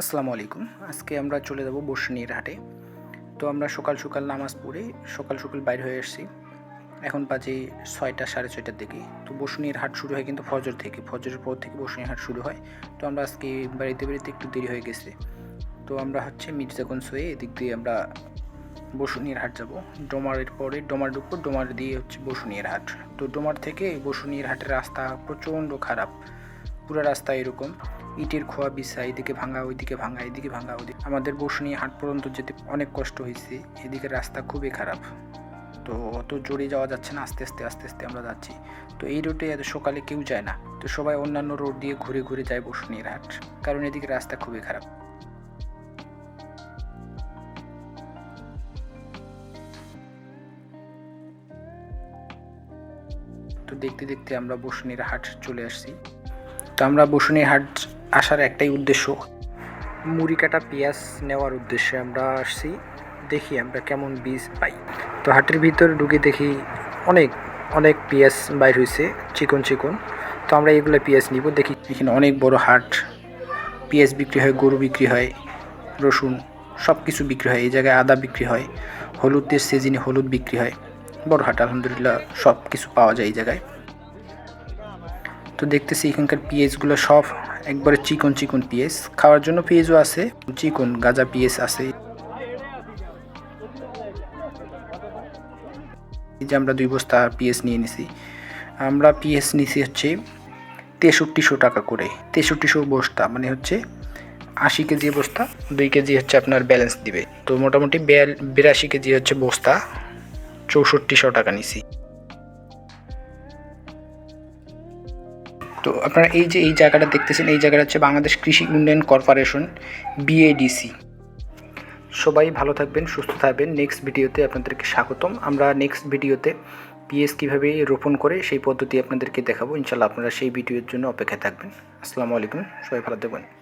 আসসালামু আলাইকুম। আজকে আমরা চলে যাব বসুনির হাটে। তো আমরা সকাল সকাল নামাজ পড়ে সকাল সকাল বাইর হয়ে এসেছি এখন বাজে ছয়টা, সাড়ে ছয়টার দিকে। তো বসুনির হাট শুরু হয় কিন্তু ফজর থেকে। ফজরের পর থেকে বসুনির হাট শুরু হয়। তো আমরা আজকে বাড়িতে বাড়িতে একটু দেরি হয়ে গেছে। তো আমরা হচ্ছে মির্জাগঞ্জ হয়ে এদিক দিয়ে আমরা বসুনিয়ার হাট যাব। ডোমারের পরে ডোমার ঢুকবো, ডোমার দিয়ে হচ্ছে বসুনিয়ার হাট। তো ডোমার থেকে বসুনিয়ার হাটের রাস্তা প্রচণ্ড খারাপ। পুরো রাস্তা এরকম। ইটের খোয়া বিছা এদিকে ভাঙা, ওইদিকে ভাঙা, এদিকে ভাঙা, ওদিকে আমাদের বসুনিয়া হাট পর্যন্ত যেতে অনেক কষ্ট হয়েছে। এদিকে রাস্তা খুবই খারাপ। তো অত জোরে যাওয়া যাচ্ছে না, আস্তে আস্তে আস্তে আস্তে আমরা যাচ্ছি। তো এই রোডে এত সকালে কেউ যায় না। তো সবাই অন্যান্য রোড দিয়ে ঘুরে ঘুরে যায় বসুনিয়ার হাট। কারণ এদিকে রাস্তা খুবই খারাপ। তো দেখতে দেখতে আমরা বসুনির হাট চলে আসছি। তো আমরা বসুনির হাট আসার একটাই উদ্দেশ্য। মুড়ি কাটা পেঁয়াজ নেওয়ার উদ্দেশ্যে আমরা আসছি। দেখি আমরা কেমন বীজ পাই। তো হাটের ভিতরে ঢুকে দেখি অনেক অনেক পেঁয়াজ বাইর হয়েছে চিকন চিকন। তো আমরা এগুলো পেঁয়াজ নিব, দেখি এখানে অনেক বড় হাট। পেঁয়াজ বিক্রি হয়, গরু বিক্রি হয়, রসুন সব কিছু বিক্রি হয়, এই জায়গায় আদা বিক্রি হয়, হলুদের সিজনে হলুদ বিক্রি হয়। বড় হাট, আলহামদুলিল্লাহ সব কিছু পাওয়া যায় এই জায়গায়। তো দেখতেছি এখানকার পিএসগুলো সব একবারে চিকন চিকন পিএস। খাওয়ার জন্য পিএসও আছে, চিকন গাজা পিএস আছে। এই যে আমরা দুই বস্তা পিএস নিয়ে নিছি। আমরা পিএস নিছি হচ্ছে তেষট্টিশো টাকা করে। তেষট্টিশো বস্তা মানে হচ্ছে আশি কেজি বস্তা, দুই কেজি হচ্ছে আপনার ব্যালেন্স দিবে। তো মোটামুটি বিরাশি কেজি হচ্ছে বস্তা, চৌষট্টিশো টাকা নিছি। তো আপনারা এই যে, এই জায়গাটা দেখতেছেন, এই জায়গাটা হচ্ছে বাংলাদেশ কৃষি উন্নয়ন কর্পোরেশন বিএডিসি সবাই ভালো থাকবেন, সুস্থ থাকবেন। নেক্সট ভিডিওতে আপনাদেরকে স্বাগতম। আমরা নেক্সট ভিডিওতে পিএস কীভাবে রোপণ করে, সেই পদ্ধতি আপনাদেরকে দেখাবো। ইনশাল্লাহ আপনারা সেই ভিডিওর জন্য অপেক্ষায় থাকবেন। আসসালামু আলাইকুম। সবাই ভালো থাকবেন।